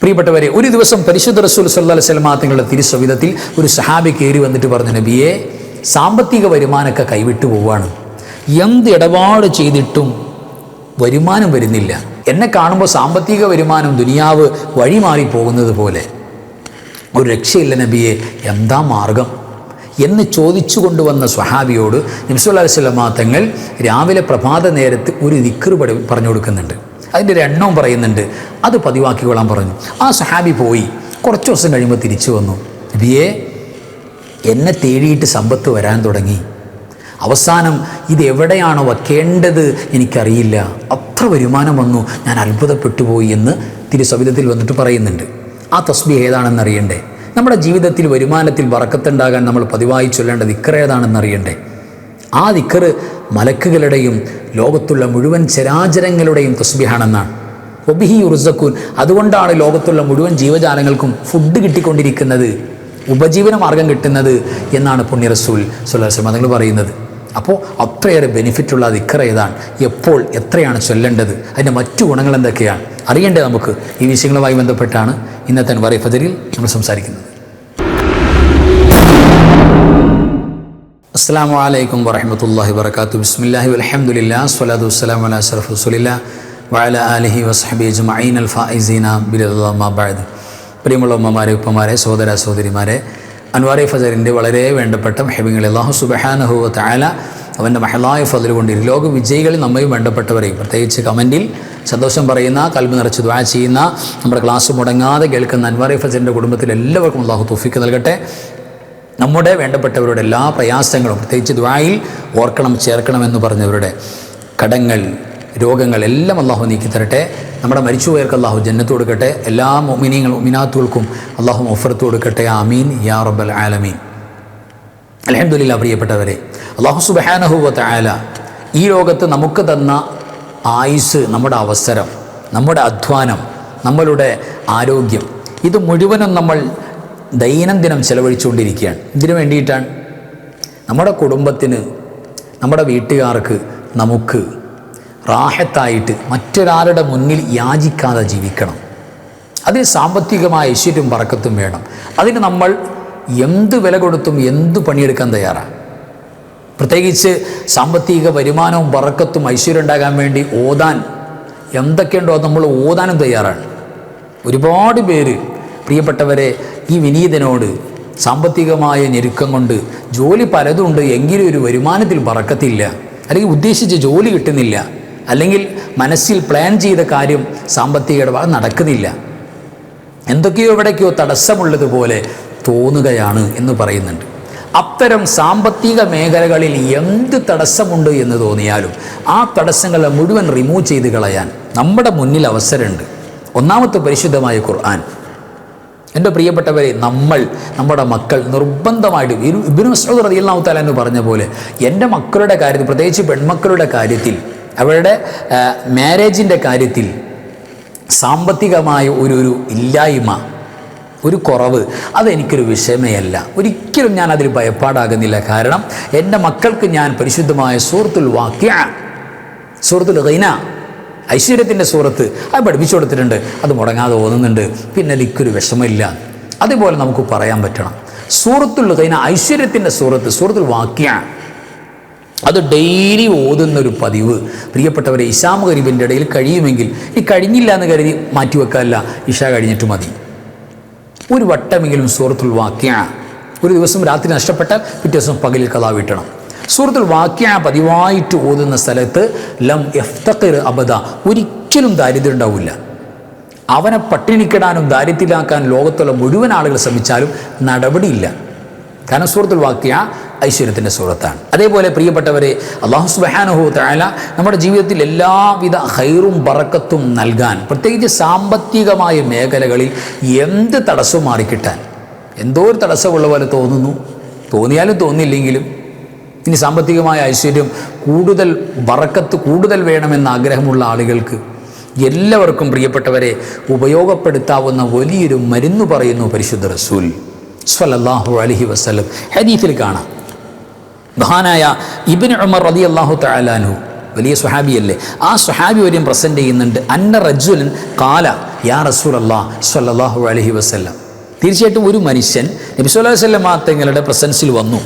പ്രിയപ്പെട്ടവരെ ഒരു ദിവസം പരിശുദ്ധ റസൂൽ സല്ലാ സ്വലമാ തങ്ങളുടെ തിരുസവിധത്തിൽ ഒരു സഹാബി കയറി വന്നിട്ട് പറഞ്ഞു നബിയെ സാമ്പത്തിക വരുമാനമൊക്കെ കൈവിട്ടു പോവാണ്. എന്ത് ഇടപാട് ചെയ്തിട്ടും വരുമാനം വരുന്നില്ല. എന്നെ കാണുമ്പോൾ സാമ്പത്തിക വരുമാനം ദുനിയാവ് വഴിമാറി പോകുന്നത് പോലെ. ഒരു രക്ഷയില്ല നബിയെ എന്താ മാർഗം? എന്ന് ചോദിച്ചു കൊണ്ടുവന്ന സ്വഹാബിയോട് നിംസുല്ലാ സ്വലമാ തങ്ങൾ രാവിലെ പ്രഭാത നേരത്ത് ഒരു ദിക്കറ് പറഞ്ഞു കൊടുക്കുന്നുണ്ട്. അതിന്റെ ഒരു എണ്ണവും പറയുന്നുണ്ട്. അത് പതിവാക്കിക്കൊള്ളാൻ പറഞ്ഞു. ആ സഹാബി പോയി. കുറച്ച് ദിവസം കഴിയുമ്പോൾ തിരിച്ചു വന്നു. നബിയെ എന്നെ തേടിയിട്ട് സമ്പത്ത് വരാൻ തുടങ്ങി. അവസാനം ഇത് എവിടെയാണോ വയ്ക്കേണ്ടത് എനിക്കറിയില്ല. അത്ര വരുമാനം വന്നു. ഞാൻ അത്ഭുതപ്പെട്ടു പോയി എന്ന് തിരുസവിധത്തിൽ വന്നിട്ട് പറയുന്നുണ്ട്. ആ തസ്ബി ഏതാണെന്ന് അറിയണ്ടേ? നമ്മുടെ ജീവിതത്തിൽ വരുമാനത്തിൽ വറക്കത്തുണ്ടാകാൻ നമ്മൾ പതിവായി ചൊല്ലേണ്ടത് ഇക്ര ഏതാണെന്ന് അറിയണ്ടേ? ആ ദിക്കറ് മലക്കുകളുടെയും ലോകത്തുള്ള മുഴുവൻ ചരാചരങ്ങളുടെയും തസ്ബിഹാണെന്നാണ്. ഒബിഹി ഉറുസക്കൂൻ അതുകൊണ്ടാണ് ലോകത്തുള്ള മുഴുവൻ ജീവജാലങ്ങൾക്കും ഫുഡ് കിട്ടിക്കൊണ്ടിരിക്കുന്നത് ഉപജീവന മാർഗം കിട്ടുന്നത് എന്നാണ് പുണ്യ റസൂൽ സുല്ലാസ്ലം അതുങ്ങൾ പറയുന്നത്. അപ്പോൾ അത്രയേറെ ബെനിഫിറ്റുള്ള ദിക്കർ ഏതാണ്? എപ്പോൾ എത്രയാണ് ചൊല്ലേണ്ടത്? അതിന്റെ മറ്റു ഗുണങ്ങൾ എന്തൊക്കെയാണ്? അറിയേണ്ടത് നമുക്ക് ഈ വിഷയങ്ങളുമായി ബന്ധപ്പെട്ടാണ് ഇന്നത്തെ ഫജറിൽ നമ്മൾ സംസാരിക്കുന്നത്. അസ്സാം വലൈക്കും വറഹമത്തല്ലാഹി വർക്കാത്തു ബിസ്മില്ലാഹി അലഹമുല്ലാ സ്വലാത്തു വസ്സലാം അല അഷറഫ് റസുലില്ല വഅല അലഹി വസ്ഹബി അജ്മഈൻ. അൽ ഫൈസീന ബിലല്ലാഹ് പ്രിയമുള്ള ഉമ്മമാരെ ഉപ്പമാരെ സഹോദര സഹോദരിമാരെ അൻവാറെ ഫജറിന്റെ വളരെ വേണ്ടപ്പെട്ട ഹെബിങ്ങൾ അള്ളാഹു സുബഹാനഹുവ ആല അവന്റെ മഹലായ ഫതിൽ കൊണ്ട് ലോക വിജയികളിൽ നമ്മയും വേണ്ടപ്പെട്ടവരെയും പ്രത്യേകിച്ച് കമന്റിൽ സന്തോഷം പറയുന്ന കൽബ് നിറച്ച് ദ്വാ ചെയ്യുന്ന നമ്മുടെ ക്ലാസ് മുടങ്ങാതെ കേൾക്കുന്ന അൻവാറെ ഫജറിന്റെ കുടുംബത്തിൽ എല്ലാവർക്കും അള്ളാഹു തുഫിക്ക് നൽകട്ടെ. നമ്മുടെ വേണ്ടപ്പെട്ടവരുടെ എല്ലാ പ്രയാസങ്ങളും പ്രത്യേകിച്ച് ദ്വായിൽ ഓർക്കണം ചേർക്കണമെന്ന് പറഞ്ഞവരുടെ കടങ്ങൾ രോഗങ്ങൾ എല്ലാം അള്ളാഹു നീക്കി തരട്ടെ. നമ്മുടെ മരിച്ചുപോയർക്ക് അള്ളാഹു ജന്നത്ത് കൊടുക്കട്ടെ. എല്ലാ മൊമിനിയങ്ങൾ മിനാത്തുകൾക്കും അള്ളാഹു ഒഫർത്ത് കൊടുക്കട്ടെ. ആമീൻ. യാ റബ്ബൽ ആലമീൻ. അലഹമുല്ല പ്രിയപ്പെട്ടവരെ അള്ളാഹു സുബാനഹുബത്ത് ആല ഈ ലോകത്ത് നമുക്ക് തന്ന ആയുസ് നമ്മുടെ അവസരം നമ്മുടെ അധ്വാനം നമ്മളുടെ ആരോഗ്യം ഇത് മുഴുവനും നമ്മൾ ദൈനംദിനം ചെലവഴിച്ചുകൊണ്ടിരിക്കുകയാണ്. ഇതിനു വേണ്ടിയിട്ടാണ് നമ്മുടെ കുടുംബത്തിന് നമ്മുടെ വീട്ടുകാർക്ക് നമുക്ക് റാഹത്തായിട്ട് മറ്റൊരാളുടെ മുന്നിൽ യാചിക്കാതെ ജീവിക്കണം. അതിന് സാമ്പത്തികമായ ഐശ്വര്യം പറക്കത്തും വേണം. അതിന് നമ്മൾ എന്ത് വില കൊടുത്തും എന്ത് പണിയെടുക്കാൻ തയ്യാറാണ്. പ്രത്യേകിച്ച് സാമ്പത്തിക വരുമാനവും പറക്കത്തും ഐശ്വര്യം ഉണ്ടാകാൻ വേണ്ടി ഓതാൻ എന്തൊക്കെയുണ്ടോ നമ്മൾ ഓതാനും തയ്യാറാണ്. ഒരുപാട് പേര് പ്രിയപ്പെട്ടവരെ ഈ വിനീതനോട് സാമ്പത്തികമായ ഞെരുക്കം കൊണ്ട് ജോലി പലതുണ്ട് എങ്കിലും ഒരു വരുമാനത്തിൽ പറക്കത്തില്ല. അല്ലെങ്കിൽ ഉദ്ദേശിച്ച ജോലി കിട്ടുന്നില്ല. അല്ലെങ്കിൽ മനസ്സിൽ പ്ലാൻ ചെയ്ത കാര്യം സാമ്പത്തിക ഇടപാട് നടക്കുന്നില്ല. എന്തൊക്കെയോ എവിടേക്കോ തടസ്സമുള്ളതുപോലെ തോന്നുകയാണ് എന്ന് പറയുന്നുണ്ട്. അത്തരം സാമ്പത്തിക മേഖലകളിൽ എന്ത് തടസ്സമുണ്ട് എന്ന് തോന്നിയാലും ആ തടസ്സങ്ങളെ മുഴുവൻ റിമൂവ് ചെയ്ത് കളയാൻ നമ്മുടെ മുന്നിൽ അവസരമുണ്ട്. ഒന്നാമത്തെ പരിശുദ്ധമായ ഖുർആൻ എന്റെ പ്രിയപ്പെട്ടവരെ നമ്മൾ നമ്മുടെ മക്കൾ നിർബന്ധമായിട്ട് ഇബിനു മസ്ഊദ് റതിയല്ലാഹു താല എന്ന് പറഞ്ഞ പോലെ എന്റെ മക്കളുടെ കാര്യത്തിൽ പ്രത്യേകിച്ച് പെൺമക്കളുടെ കാര്യത്തിൽ അവരുടെ മാരേജിന്റെ കാര്യത്തിൽ സാമ്പത്തികമായ ഒരു ഒരു ഇല്ലായ്മ ഒരു കുറവ് അതെനിക്കൊരു വിഷയമേ അല്ല ഒരിക്കലും ഞാൻ അതിൽ ഭയപ്പാടാകുന്നില്ല. കാരണം എന്റെ മക്കൾക്ക് ഞാൻ പരിശുദ്ധമായ സുഹൃത്തുൽ വാക്യ സുഹൃത്തുൽ ഗൈന ഐശ്വര്യത്തിന്റെ സൂറത്ത് അത് പഠിപ്പിച്ചു കൊടുത്തിട്ടുണ്ട്. അത് മുടങ്ങാതെ ഓതുന്നുണ്ട്. പിന്നെ ലിക്കൊരു വിഷമമില്ല. അതുപോലെ നമുക്ക് പറയാൻ പറ്റണം. സൂറത്തുൽ ഗൈന ഐശ്വര്യത്തിന്റെ സൂറത്ത് സൂറത്തുൽ വാക്യാണ് അത് ഡെയിലി ഓതുന്ന ഒരു പതിവ്. പ്രിയപ്പെട്ടവരെ ഇഷാമ ഗരീബിന്റെ ഇടയിൽ കഴിയുമെങ്കിൽ ഈ കഴിഞ്ഞില്ല എന്ന് കരുതി മാറ്റിവെക്കാനല്ല ഇഷ കഴിഞ്ഞിട്ട് മതി. ഒരു വട്ടമെങ്കിലും സൂറത്തുൽ വാക്യാണ് ഒരു ദിവസം രാത്രി നഷ്ടപ്പെട്ടാൽ പിറ്റേ ദിവസം പകലിൽ കഥാ വീട്ടണം സൂറത്തുൽ വാക്യ പതിവായിട്ട് ഓതുന്ന സ്ഥലത്ത് ലം എഫ്തഖിർ അബദ ഒരിക്കലും ദാരിദ്ര്യം ഉണ്ടാവില്ല. അവനെ പട്ടിണിക്കിടാനും ദാരിദ്ര്യത്തിലാക്കാൻ ലോകത്തുള്ള മുഴുവൻ ആളുകൾ ശ്രമിച്ചാലും നടപടിയില്ല. കാരണം സൂറത്തുൽ വാക്യ ഐശ്വര്യത്തിന്റെ സൂറത്താണ്. അതേപോലെ പ്രിയപ്പെട്ടവരെ അള്ളാഹു സുബാനുഹു താല നമ്മുടെ ജീവിതത്തിൽ എല്ലാവിധ ഹൈറും പറക്കത്തും നൽകാൻ പ്രത്യേകിച്ച് സാമ്പത്തികമായ മേഖലകളിൽ എന്ത് തടസ്സവും മാറിക്കിട്ടാൻ എന്തോ ഒരു തടസ്സമുള്ള പോലെ തോന്നുന്നു. തോന്നിയാലും തോന്നിയില്ലെങ്കിലും ഇനി സാമ്പത്തികമായ ഐശ്വര്യം കൂടുതൽ വറക്കത്ത് കൂടുതൽ വേണമെന്ന ആഗ്രഹമുള്ള ആളുകൾക്ക് എല്ലാവർക്കും പ്രിയപ്പെട്ടവരെ ഉപയോഗപ്പെടുത്താവുന്ന വലിയൊരു മരുന്ന് പറയുന്നു പരിശുദ്ധ റസൂൽ. സ്വലല്ലാഹു അലഹി വസ്ലം ഹദീഫിൽ കാണാം. മഹാനായ ഇബിൻ ഉമർ റതി അള്ളാഹു തലാനു വലിയ സുഹാബിയല്ലേ ആ സുഹാബി വരെയും പ്രസന്റ് ചെയ്യുന്നുണ്ട്. അന്ന റജുലൻ കാല യാ റസൂൽ അല്ലാ സ്വല്ലല്ലാഹു അലഹി വസല്ലം. തീർച്ചയായിട്ടും ഒരു മനുഷ്യൻ നബി സല്ലല്ലാഹു അലൈഹി വസല്ലം തങ്ങളുടെ പ്രസൻസിൽ വന്നു.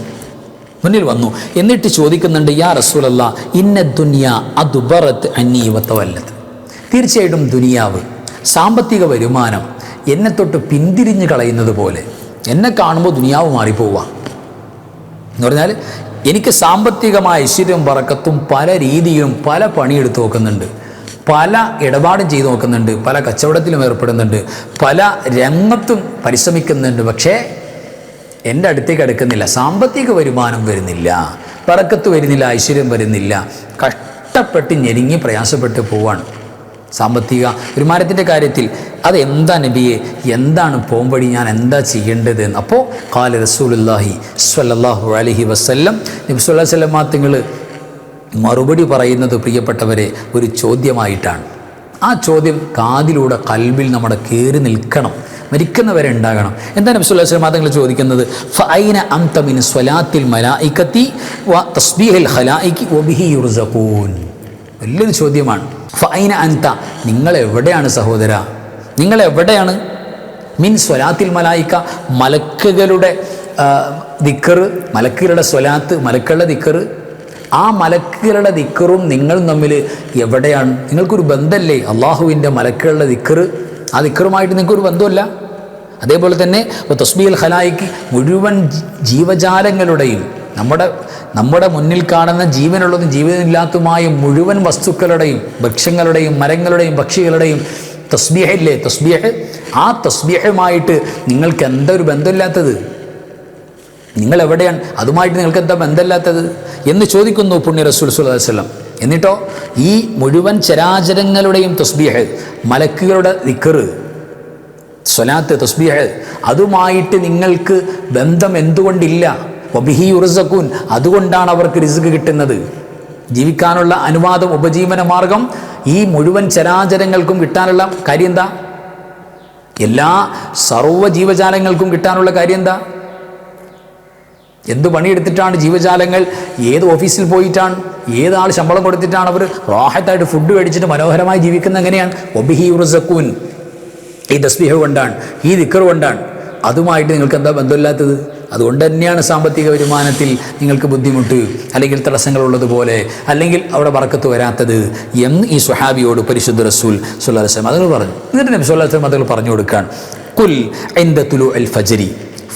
മുന്നിൽ വന്നു. എന്നിട്ട് ചോദിക്കുന്നുണ്ട് യാ റസൂലല്ല ഇന്ന ദുനിയ അതുബറത്ത് അന്യവത്തവല്ലത് തീർച്ചയായിട്ടും ദുനിയാവ് സാമ്പത്തിക വരുമാനം എന്നെ തൊട്ട് പിന്തിരിഞ്ഞ് കളയുന്നത് പോലെ എന്നെ കാണുമ്പോൾ ദുനിയാവ് മാറിപ്പോവുക എന്ന് പറഞ്ഞാൽ എനിക്ക് സാമ്പത്തികമായ ഐശ്വര്യവും പറക്കത്തും പല രീതിയിലും പല പണിയെടുത്ത് നോക്കുന്നുണ്ട്. പല ഇടപാടും ചെയ്തു നോക്കുന്നുണ്ട്. പല കച്ചവടത്തിലും ഏർപ്പെടുന്നുണ്ട്. പല രംഗത്തും പരിശ്രമിക്കുന്നുണ്ട്. പക്ഷേ എന്റെ അടുത്തേക്ക് അടുക്കുന്നില്ല. സാമ്പത്തിക വരുമാനം വരുന്നില്ല. പറക്കത്ത് വരുന്നില്ല ഐശ്വര്യം വരുന്നില്ല. കഷ്ടപ്പെട്ട് ഞെരുങ്ങി പ്രയാസപ്പെട്ട് പോവാണ്. സാമ്പത്തിക വരുമാനത്തിന്റെ കാര്യത്തിൽ അത് എന്താ നബിയെ? എന്താണ് പോംവഴി? ഞാൻ എന്താ ചെയ്യേണ്ടത്? എന്ന് അപ്പോൾ കാല റസൂലുല്ലാഹി സ്വല്ലല്ലാഹു അലഹി വസ്ല്ലം നബി സ്വല്ലല്ലാഹു അലൈഹി വസല്ലം മറുപടി പറയുന്നത് പ്രിയപ്പെട്ടവരെ ഒരു ചോദ്യമായിട്ടാണ്. ആ ചോദ്യം കാതിലൂടെ കൽവിൽ നമ്മുടെ കയറി നിൽക്കണം. മരിക്കുന്നവരെ ഉണ്ടാകണം എന്താണ് നബിസ്വല്ലാ വസ്ലം തങ്ങൾ ചോദിക്കുന്നത്? ഫൈന അംതമിൻ സ്വലാത്തിൽ മലായിക്കത്തി വ തസ്ബീഹിൽ ഹലായിക്ക് ഒബിഹി വലിയൊരു ചോദ്യമാണ്. ഫൈന അന്ത നിങ്ങൾ എവിടെയാണ് സഹോദര? നിങ്ങൾ എവിടെയാണ്? മിൻ സ്വലാത്തിൽ മലായിക്ക മലക്കുകളുടെ ദിക്കറ് മലക്കുകളുടെ സ്വലാത്ത് മലക്കുകളുടെ ദിക്കറ്. ആ മലക്കുകളുടെ ദിക്കറും നിങ്ങളും തമ്മിൽ എവിടെയാണ്? നിങ്ങൾക്കൊരു ബന്ധമല്ലേ അള്ളാഹുവിന്റെ മലക്കുകളുടെ ദിക്കറ്. ആ ദിക്കറുമായിട്ട് നിങ്ങൾക്കൊരു ബന്ധമല്ല അതേപോലെ തന്നെ തസ്ബീൽ ഖലായിക്ക് മുഴുവൻ ജീവജാലങ്ങളുടെയും നമ്മുടെ നമ്മുടെ മുന്നിൽ കാണുന്ന ജീവനുള്ളതും ജീവനില്ലാത്തതുമായ മുഴുവൻ വസ്തുക്കളുടെയും വൃക്ഷങ്ങളുടെയും മരങ്ങളുടെയും പക്ഷികളുടെയും തസ്ബീഹല്ലേ? തസ്ബീഹ്. ആ തസ്ബീഹുമായിട്ട് നിങ്ങൾക്ക് എന്താ ഒരു ബന്ധമില്ലാത്തത്? നിങ്ങൾ എവിടെയാണ് അതുമായിട്ട് നിങ്ങൾക്ക് എന്താ ബന്ധമില്ലാത്തത്? എന്ന് ചോദിക്കുന്നു പുണ്യ റസൂൽ സുല്ലാം എന്നിട്ടോ ഈ മുഴുവൻ ചരാചരങ്ങളുടെയും തസ്ബീഹ് മലക്കുകളുടെ ദിക്കറ് സ്വലാത്ത് തസ്ബീഹ് അതുമായിട്ട് നിങ്ങൾക്ക് ബന്ധം എന്തുകൊണ്ടില്ല? വബിഹി ഉറുസക്കൂൻ അതുകൊണ്ടാണ് അവർക്ക് റിസ്ക് കിട്ടുന്നത്. ജീവിക്കാനുള്ള അനുവാദം ഉപജീവന മാർഗം ഈ മുഴുവൻ ചരാചരങ്ങൾക്കും കിട്ടാനുള്ള കാര്യം എന്താ എല്ലാ സർവ ജീവജാലങ്ങൾക്കും കിട്ടാനുള്ള കാര്യം എന്താ എന്ത് പണിയെടുത്തിട്ടാണ് ജീവജാലങ്ങൾ? ഏത് ഓഫീസിൽ പോയിട്ടാണ്? ഏതാൾ ശമ്പളം കൊടുത്തിട്ടാണ് അവർ റാഹത്തായിട്ട് ഫുഡ് മേടിച്ചിട്ട് മനോഹരമായി ജീവിക്കുന്നത് എങ്ങനെയാണ്? ഒബിഹി ഉറുസക്കൂൻ ഈ ദസ്മിഹ കൊണ്ടാണ് ഈ ദിക്കർ കൊണ്ടാണ്. അതുമായിട്ട് നിങ്ങൾക്ക് എന്താ ബന്ധമില്ലാത്തത്? അതുകൊണ്ട് തന്നെയാണ് സാമ്പത്തിക വരുമാനത്തിൽ നിങ്ങൾക്ക് ബുദ്ധിമുട്ട് അല്ലെങ്കിൽ തടസ്സങ്ങളുള്ളതുപോലെ അല്ലെങ്കിൽ അവിടെ വറക്കത്ത് വരാത്തത് എന്ന് ഈ സുഹാബിയോട് പരിശുദ്ധ റസൂൽ സുല്ലാ വസ്ലം അതുകൾ പറഞ്ഞു. എന്നിട്ട് നബി സുല്ലാ വസ്ലം അതുകൾ പറഞ്ഞു കൊടുക്കുകയാണ് കുൽ തുലു അൽ ഫജരി.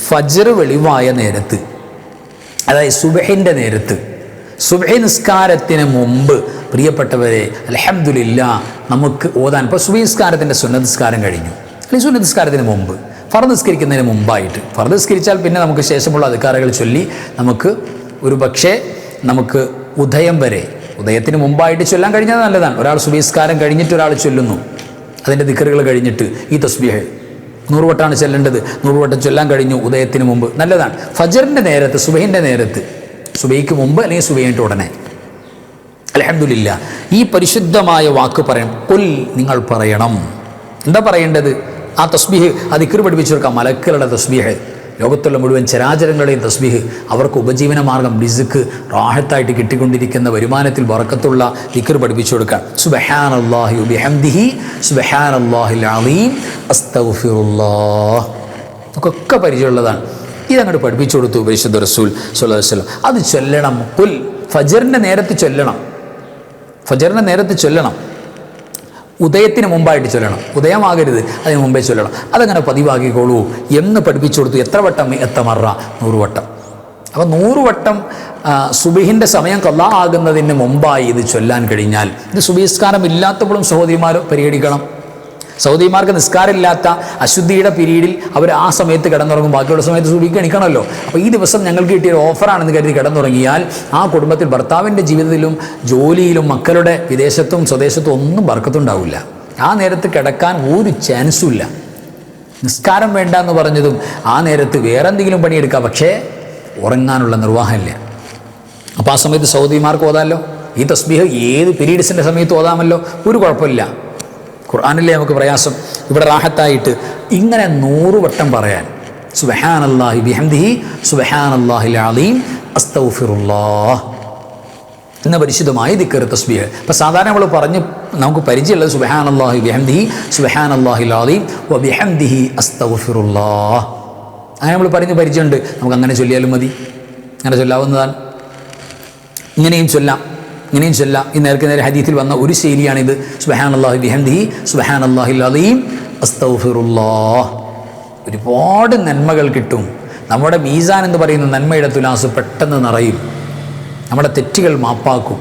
ഫജർ വെളിവായ നേരത്ത് അതായത് സുബഹിന്റെ നേരത്ത്. സുബഹി നിസ്കാരത്തിന് മുമ്പ് പ്രിയപ്പെട്ടവരെ അലഹമുല്ല നമുക്ക് ഓതാൻ. ഇപ്പോൾ സുബഹി നിസ്കാരത്തിന്റെ സുന്നനിസ്കാരം കഴിഞ്ഞു. അല്ലെങ്കിൽ സുന്നനിസ്കാരത്തിന് മുമ്പ്. ഫർ നിസ്കരിക്കുന്നതിന് മുമ്പായിട്ട്. ഫർ നിസ്കരിച്ചാൽ പിന്നെ നമുക്ക് ശേഷമുള്ള അധികാരങ്ങൾ ചൊല്ലി നമുക്ക് ഒരു പക്ഷേ നമുക്ക് ഉദയം വരെ ഉദയത്തിന് മുമ്പായിട്ട് ചൊല്ലാൻ കഴിഞ്ഞാൽ നല്ലതാണ്. ഒരാൾ സുബഹിസ്കാരം കഴിഞ്ഞിട്ട് ഒരാൾ ചൊല്ലുന്നു. അതിന്റെ ദിക്കറുകൾ കഴിഞ്ഞിട്ട് ഈ തസ്ബീഹ്. നൂറ് വട്ടമാണ് ചെല്ലേണ്ടത്. നൂറുവട്ടം ചൊല്ലാൻ കഴിഞ്ഞു ഉദയത്തിന് മുമ്പ്. നല്ലതാണ്. ഫജറിന്റെ നേരത്ത് സുബൈന്റെ നേരത്ത്. സുബൈക്ക് മുമ്പ് അല്ലെങ്കിൽ സുബൈന്റെ ഉടനെ. അലഹമില്ല ഈ പരിശുദ്ധമായ വാക്ക് പറയണം കൊൽ നിങ്ങൾ പറയണം. എന്താ പറയേണ്ടത്? ആ തസ്ബീഹ് അത് ഇക്കറി പഠിപ്പിച്ചു കൊടുക്കാം മലക്കുകളുടെ തസ്ബീഹ്. ലോകത്തുള്ള മുഴുവൻ ചരാചരങ്ങളുടെയും തസ്ബീഹ് അവർക്ക് ഉപജീവന മാർഗം റിസ്ക് റാഹത്തായിട്ട് കിട്ടിക്കൊണ്ടിരിക്കുന്ന വരുമാനത്തിൽ വറക്കത്തുള്ള ദിക്കർ പഠിപ്പിച്ചു കൊടുക്കുക സുബഹാൻ അള്ളാഹി സുബഹാൻ അള്ളാഹിൽ അലീം പരിചയമുള്ളതാണ്. ഇതങ്ങോട്ട് പഠിപ്പിച്ചു കൊടുത്തു പരിശുദ്ധ റസൂൽ സുല്ലാം അത് ചൊല്ലണം. പുൽ ഫജറിന്റെ നേരത്ത് ചൊല്ലണം. ഫജറിന്റെ നേരത്ത് ചൊല്ലണം. ഉദയത്തിന് മുമ്പായിട്ട് ചൊല്ലണം. ഉദയമാകരുത് അതിന് മുമ്പേ ചൊല്ലണം. അതങ്ങനെ പതിവാക്കിക്കോളൂ. എന്ന് പഠിപ്പിച്ചു കൊടുത്തു എത്ര വട്ടം എത്തമറ നൂറ് വട്ടം. അപ്പോൾ നൂറ് വട്ടം സുബിഹിന്റെ സമയം കൊല്ലാ ആകുന്നതിന് മുമ്പായി ഇത് ചൊല്ലാൻ കഴിഞ്ഞാൽ ഇത് സുബിസ്കാരം ഇല്ലാത്തപ്പോഴും സഹോദരിമാർ പരിഗണിക്കണം. സൗദിമാർക്ക് നിസ്കാരമില്ലാത്ത അശുദ്ധിയുടെ പീരീഡിൽ അവർ ആ സമയത്ത് കിടന്നുറങ്ങും. ബാക്കിയുള്ള സമയത്ത് സുബിക്ക് എണിക്കണമല്ലോ. അപ്പോൾ ഈ ദിവസം ഞങ്ങൾക്ക് കിട്ടിയ ഒരു ഓഫറാണെന്ന് കരുതി കിടന്നുറങ്ങിയാൽ ആ കുടുംബത്തിൽ ഭർത്താവിന്റെ ജീവിതത്തിലും ജോലിയിലും മക്കളുടെ വിദേശത്തും സ്വദേശത്തും ഒന്നും ബർക്കത്തുണ്ടാവില്ല. ആ നേരത്ത് കിടക്കാൻ ഒരു ചാൻസും ഇല്ല നിസ്കാരം വേണ്ട എന്ന് പറഞ്ഞതും ആ നേരത്ത് വേറെ എന്തെങ്കിലും പണിയെടുക്കാം. പക്ഷേ ഉറങ്ങാനുള്ള നിർവാഹമില്ല. അപ്പോൾ ആ സമയത്ത് സൗദിമാർക്ക് ഓതാമല്ലോ. ഈ തസ്ബീഹ് ഏത് പീരീഡ്സിന്റെ സമയത്ത് ഓതാമല്ലോ? ഒരു കുഴപ്പമില്ല. ഖുർആാനിലെ നമുക്ക് പ്രയാസം? ഇവിടെ റാഹത്തായിട്ട് ഇങ്ങനെ നൂറ് വട്ടം പറയാൻ. സുബഹാൻ അള്ളാഹി ബിഹംദിഹി സുബഹാൻ അള്ളാഹി അലീം അസ്തൗഫിറുല്ലാഹ് എന്ന പരിശുദ്ധമായ ദിക്കർ തസ്ബീഹ്. അപ്പം സാധാരണ നമ്മൾ പറഞ്ഞ് നമുക്ക് പരിചയമുള്ളത് സുബഹാൻ അള്ളാഹി ബിഹംദിഹി സുബഹാൻ അള്ളാഹി ലാദീം വ ബിഹംദിഹി അസ്തഗ്ഫിറുല്ലാഹ്. അങ്ങനെ നമ്മൾ പറഞ്ഞ് പരിചയമുണ്ട്. നമുക്ക് അങ്ങനെ ചൊല്ലിയാലും മതി. അങ്ങനെ ചൊല്ലാവുന്നതാണ്. ഇങ്ങനെയും ചൊല്ലാം. ഇങ്ങനെയും ചെല്ലാം. ഈ നേർക്ക് നേരെ ഹദീത്തിൽ വന്ന ഒരു ശൈലിയാണിത്. സുബഹാൻ അള്ളാഹു ബിഹംദിഹി സുബഹാൻ അലീം അസ്തൗഫിറുല്ലാ ഒരുപാട് നന്മകൾ കിട്ടും. നമ്മുടെ മീസാൻ എന്ന് പറയുന്ന നന്മയുടെ തുലാസ് പെട്ടെന്ന് നിറയും. നമ്മുടെ തെറ്റുകൾ മാപ്പാക്കും.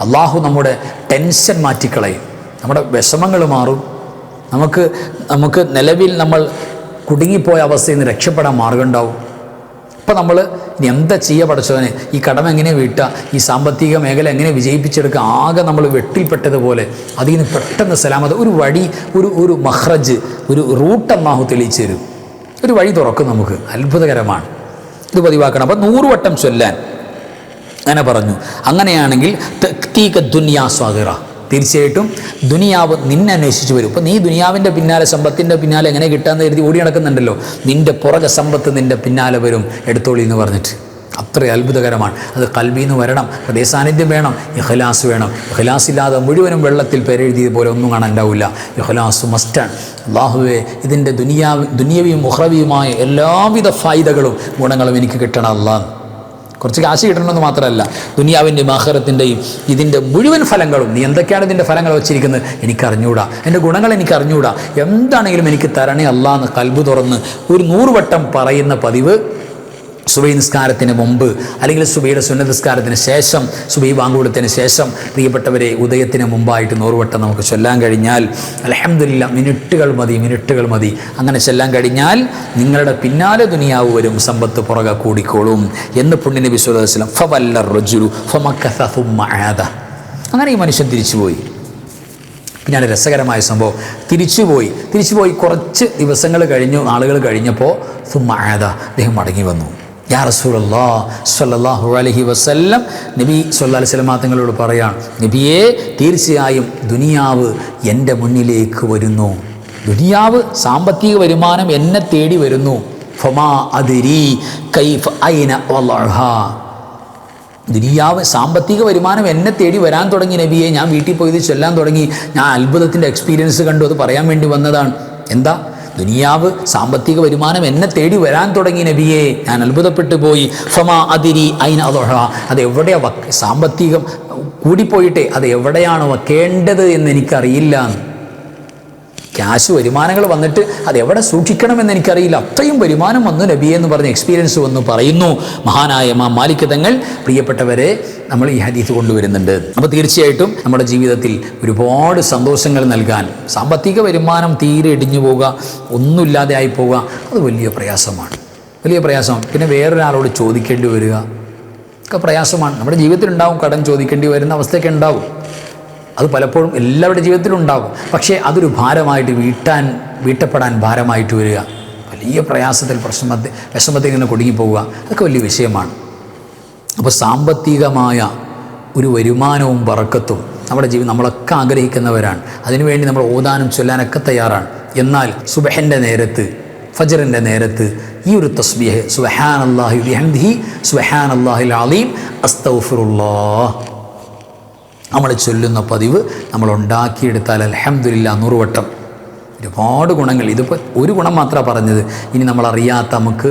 അള്ളാഹു നമ്മുടെ ടെൻഷൻ മാറ്റിക്കളയും. നമ്മുടെ വിഷമങ്ങൾ മാറും. നമുക്ക് നമുക്ക് നിലവിൽ നമ്മൾ കുടുങ്ങിപ്പോയ അവസ്ഥയിൽ നിന്ന് രക്ഷപ്പെടാൻ മാർഗം ഉണ്ടാവും. അപ്പോൾ നമ്മൾ എന്താ ചെയ്യുക പഠിച്ചവനെ ഈ കടം എങ്ങനെ വീട്ടുക ഈ സാമ്പത്തിക മേഖല എങ്ങനെ വിജയിപ്പിച്ചെടുക്കുക ആകെ നമ്മൾ വെട്ടിൽപ്പെട്ടതുപോലെ അതിൽ നിന്ന് പെട്ടെന്ന് സലാമത ഒരു വഴി ഒരു ഒരു മഹ്റജ് ഒരു റൂട്ട് അമ്മാഹു തെളിയിച്ചു തരും. ഒരു വഴി തുറക്കും നമുക്ക്. അത്ഭുതകരമാണ്. ഇത് പതിവാക്കണം. അപ്പം നൂറുവട്ടം ചൊല്ലാൻ. അങ്ങനെ പറഞ്ഞു. അങ്ങനെയാണെങ്കിൽ തക്തീക ദുനിയാ സ്വാഗിറ. തീർച്ചയായിട്ടും ദുനിയാവ് നിന്നെ അന്വേഷിച്ച് വരും. ഇപ്പം നീ ദുനിയാവിന്റെ പിന്നാലെ സമ്പത്തിന്റെ പിന്നാലെ എങ്ങനെ കിട്ടാമെന്ന് കരുതി ഓടി നടക്കുന്നുണ്ടല്ലോ. നിന്റെ പുറകെ സമ്പത്ത് നിന്റെ പിന്നാലെ വരും എടുത്തോളി എന്ന് പറഞ്ഞിട്ട്. അത്ര അത്ഭുതകരമാണ്. അത് കൽബീന്ന് വരണം ഹൃദയ സാന്നിധ്യം വേണം ഇഖലാസ് വേണം. ഇഖലാസ് ഇല്ലാതെ മുഴുവനും വെള്ളത്തിൽ പേരെഴുതിയത് പോലെ ഒന്നും കാണാൻ ഉണ്ടാവില്ല. ഇഖലാസ് മസ്റ്റാണ് അള്ളാഹുവെ ഇതിന്റെ ദുനിയാവ് ദുനിയവിയും മുഹ്റവിയുമായ എല്ലാവിധ ഫായിദകളും ഗുണങ്ങളും എനിക്ക് കിട്ടണം അള്ളാഹ്. കുറച്ച് കാശ് കിട്ടണമെന്ന് മാത്രമല്ല ദുനിയാവിന്റെ മാഹറത്തിന്റെയും ഇതിന്റെ മുഴുവൻ ഫലങ്ങളും നീ എന്തൊക്കെയാണ് ഇതിന്റെ ഫലങ്ങൾ വെച്ചിരിക്കുന്നത്? എനിക്കറിഞ്ഞൂടാ. എന്റെ ഗുണങ്ങൾ എനിക്ക് അറിഞ്ഞൂടാ എന്താണെങ്കിലും എനിക്ക് തരണേ അല്ല എന്ന് കൽബ് തുറന്ന് ഒരു നൂറ് വട്ടം പറയുന്ന പതിവ് സുബൈ നിസ്കാരത്തിന് മുമ്പ് അല്ലെങ്കിൽ സുബൈയുടെ സുന്ന നിസ്കാരത്തിന് ശേഷം സുബൈ വാങ്ങുകൊടുത്തതിന് ശേഷം പ്രിയപ്പെട്ടവരെ ഉദയത്തിന് മുമ്പായിട്ട് നൂറുവട്ടം നമുക്ക് ചൊല്ലാൻ കഴിഞ്ഞാൽ അലഹമില്ല മിനിറ്റുകൾ മതി മിനിറ്റുകൾ മതി. അങ്ങനെ ചൊല്ലാൻ കഴിഞ്ഞാൽ നിങ്ങളുടെ പിന്നാലെ ദുനിയാവ് വരും സമ്പത്ത് പുറകെ കൂടിക്കോളും എന്ന് പുണ്യ നബി സുലം ഫവല്ല റജുലു അങ്ങനെ ഈ മനുഷ്യൻ തിരിച്ചുപോയി. പിന്നാണ് രസകരമായ സംഭവം തിരിച്ചുപോയി. തിരിച്ചുപോയി കുറച്ച് ദിവസങ്ങൾ കഴിഞ്ഞു നാളുകൾ കഴിഞ്ഞപ്പോൾ സുമാത അദ്ദേഹം മടങ്ങി വന്നു. യാ റസൂലല്ലാ സ്വല്ലല്ലാഹു അലൈഹി വസല്ലം. നബി അലൈഹി വസല്ലം തങ്ങളോട് പറയാണ് നബിയെ തീർച്ചയായും ദുനിയാവ് എന്റെ മുന്നിലേക്ക് വരുന്നു. ദുനിയാവ് സാമ്പത്തിക വരുമാനം എന്നെ തേടി വരുന്നു. ഫമാ അതിരി കൈഫ് ഐന ദുനിയാവ് സാമ്പത്തിക വരുമാനം എന്നെ തേടി വരാൻ തുടങ്ങി നബിയെ ഞാൻ വീട്ടിൽ പോയി ചൊല്ലാൻ തുടങ്ങി. ഞാൻ അത്ഭുതത്തിന്റെ എക്സ്പീരിയൻസ് കണ്ടു അത് പറയാൻ വേണ്ടി വന്നതാണ്. എന്താ? ദുനിയാവ് സാമ്പത്തിക വരുമാനം എന്നെ തേടി വരാൻ തുടങ്ങി നബിയെ. ഞാൻ അത്ഭുതപ്പെട്ടു പോയി. ഫമാ അതിരി അയിന അതൊഴ അത് എവിടെയാണ് സാമ്പത്തികം കൂടിപ്പോയിട്ടെ അത് എവിടെയാണ് വയ്ക്കേണ്ടത് എന്ന് എനിക്കറിയില്ല. ക്യാഷ് വരുമാനങ്ങൾ വന്നിട്ട് അത് എവിടെ സൂക്ഷിക്കണമെന്ന് എനിക്കറിയില്ല. അത്രയും വരുമാനം വന്നു നബിയെ എന്ന് പറഞ്ഞ എക്സ്പീരിയൻസ് വന്ന് പറയുന്നു. മഹാനായ മാ മാലിക്കതങ്ങൾ പ്രിയപ്പെട്ടവരെ നമ്മൾ ഈ ഹദീസ് കൊണ്ടുവരുന്നുണ്ട്. അപ്പോൾ തീർച്ചയായിട്ടും നമ്മുടെ ജീവിതത്തിൽ ഒരുപാട് സന്തോഷങ്ങൾ നൽകാൻ സാമ്പത്തിക വരുമാനം തീരെ ഇടിഞ്ഞു പോവുക ഒന്നുമില്ലാതെ ആയി പോവുക അത് വലിയ പ്രയാസമാണ്. വലിയ പ്രയാസമാണ് പിന്നെ വേറൊരാളോട് ചോദിക്കേണ്ടി വരിക ഒക്കെ പ്രയാസമാണ്. നമ്മുടെ ജീവിതത്തിൽ ഉണ്ടാവും കടം ചോദിക്കേണ്ടി വരുന്ന അവസ്ഥയൊക്കെ ഉണ്ടാവും. അത് പലപ്പോഴും എല്ലാവരുടെ ജീവിതത്തിലും ഉണ്ടാകും പക്ഷേ അതൊരു ഭാരമായിട്ട് വീട്ടാൻ വീട്ടപ്പെടാൻ ഭാരമായിട്ട് വരിക. വലിയ പ്രയാസത്തിൽ പ്രശ്നമത്തെ വിഷമത്തിൽ ഇങ്ങനെ കുടുങ്ങിപ്പോവുക. അതൊക്കെ വലിയ വിഷയമാണ്. അപ്പോൾ സാമ്പത്തികമായ ഒരു വരുമാനവും പറക്കത്തും നമ്മുടെ ജീവിതം നമ്മളൊക്കെ ആഗ്രഹിക്കുന്നവരാണ്. അതിനുവേണ്ടി നമ്മൾ ഓതാനും ചൊല്ലാനൊക്കെ തയ്യാറാണ്. എന്നാൽ സുബഹന്റെ നേരത്ത് ഫജറിന്റെ നേരത്ത് ഈ ഒരു തസ്ബീഹ് സുബഹാൻ അള്ളാഹി ബിഹംദിഹി സുബഹാൻ അള്ളാഹിൽ അലീം അസ്തൗഫിറുല്ലാഹ് നമ്മൾ ചൊല്ലുന്ന പതിവ് നമ്മൾ ഉണ്ടാക്കിയെടുത്താൽ അലഹമില്ല നൂറുവട്ടം. ഒരുപാട് ഗുണങ്ങൾ. ഇതിപ്പോൾ ഒരു ഗുണം മാത്രമാണ് പറഞ്ഞത്. ഇനി നമ്മൾ അറിയാത്ത നമുക്ക്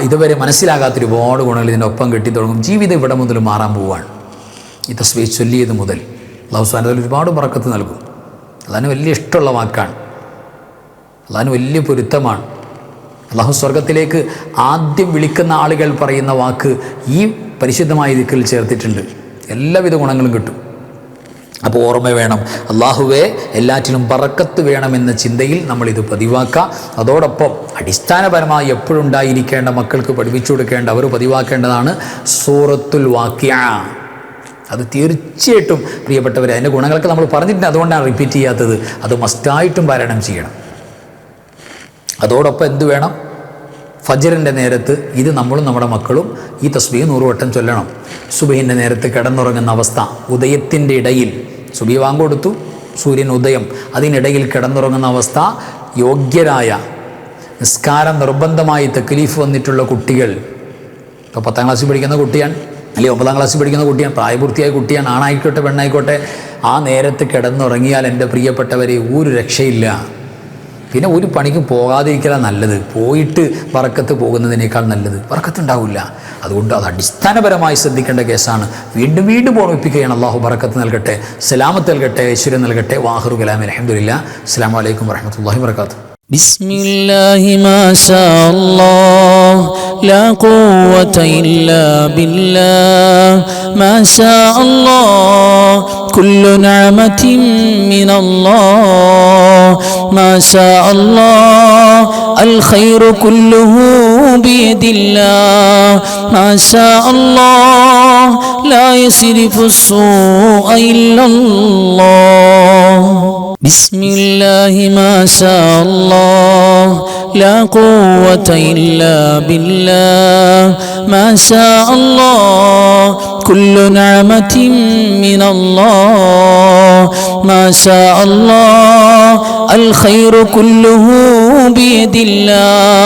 ഇതുവരെ മനസ്സിലാകാത്ത ഒരുപാട് ഗുണങ്ങൾ ഇതിന്റെ ഒപ്പം കെട്ടി തുടങ്ങും. ജീവിതം ഇവിടെ മുതൽ മാറാൻ പോവുകയാണ് ഈ തസ്വീ ചൊല്ലിയത് മുതൽ അള്ളാഹുസ്വാനത്തിൽ ഒരുപാട് പറക്കത്ത് നൽകും. അതാണ് വലിയ ഇഷ്ടമുള്ള വാക്കാണ്. അതാണ് വലിയ പൊരുത്തമാണ്. അള്ളാഹു സ്വർഗത്തിലേക്ക് ആദ്യം വിളിക്കുന്ന ആളുകൾ പറയുന്ന വാക്ക് ഈ പരിശുദ്ധമായ ദിക്കിൽ ചേർത്തിട്ടുണ്ട്. എല്ലാവിധ ഗുണങ്ങളും കിട്ടും. അപ്പോൾ ഓർമ്മ വേണം. അള്ളാഹുവെ എല്ലാറ്റിനും പറക്കത്ത് വേണമെന്ന ചിന്തയിൽ നമ്മളിത് പതിവാക്കുക അതോടൊപ്പം അടിസ്ഥാനപരമായി എപ്പോഴുണ്ടായിരിക്കേണ്ട മക്കൾക്ക് പഠിപ്പിച്ചു കൊടുക്കേണ്ട അവർ പതിവാക്കേണ്ടതാണ് സൂറത്തുൽ വാക്യ. അത് തീർച്ചയായിട്ടും പ്രിയപ്പെട്ടവർ അതിന്റെ ഗുണങ്ങളൊക്കെ നമ്മൾ പറഞ്ഞിട്ടുണ്ട്. അതുകൊണ്ടാണ് റിപ്പീറ്റ് ചെയ്യാത്തത്. അത് മസ്റ്റായിട്ടും പാരായണം ചെയ്യണം. അതോടൊപ്പം എന്ത് വേണം? ഫജറിന്റെ നേരത്ത് ഇത് നമ്മളും നമ്മുടെ മക്കളും ഈ തസ്ബീ നൂറുവട്ടം ചൊല്ലണം. സുബഹിന്റെ നേരത്ത് കിടന്നുറങ്ങുന്ന അവസ്ഥ ഉദയത്തിന്റെ ഇടയിൽ. സുബി വാങ്ങൊടുത്തു സൂര്യൻ ഉദയം. അതിനിടയിൽ കിടന്നുറങ്ങുന്ന അവസ്ഥ യോഗ്യരായ നിസ്കാരം നിർബന്ധമായി തക്ലീഫ് വന്നിട്ടുള്ള കുട്ടികൾ. ഇപ്പോൾ പത്താം ക്ലാസ്സിൽ പഠിക്കുന്ന കുട്ടിയാണ് അല്ലെങ്കിൽ ഒമ്പതാം ക്ലാസ്സിൽ പഠിക്കുന്ന കുട്ടിയാണ് പ്രായപൂർത്തിയായ കുട്ടിയാണ് ആണായിക്കോട്ടെ പെണ്ണായിക്കോട്ടെ ആ നേരത്ത് കിടന്നുറങ്ങിയാൽ എന്റെ പ്രിയപ്പെട്ടവരെ ഒരു രക്ഷയില്ല. പിന്നെ ഒരു പണിക്കും പോകാതിരിക്കലാണ് നല്ലത് പോയിട്ട് വറക്കത്ത് പോകുന്നതിനേക്കാൾ നല്ലത് വറക്കത്തുണ്ടാവില്ല അതുകൊണ്ട് അത് അടിസ്ഥാനപരമായി ശ്രദ്ധിക്കേണ്ട കേസാണ് വീണ്ടും വീണ്ടും ഓർമ്മിപ്പിക്കുകയാണ് അള്ളാഹു ബറക്കത്ത് നൽകട്ടെ സലാമത്ത് നൽകട്ടെ ഐശ്വര്യം നൽകട്ടെ വാഹറു കലാം അലഹമുല്ല അസ്സാം വലൈക്കും വർഹമത്തല്ലാഹി വർക്കാത്തു بسم الله ما شاء الله لا قوة إلا بالله ما شاء الله. كل نعمة من الله. ما شاء الله. الخير كله بيد الله. ما شاء الله. لا يصرف السوء إلا الله. بسم الله ما شاء الله. لا قوة إلا بالله. ما شاء الله كل نعمة من الله. ما شاء الله الخير كله بيد الله.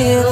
feel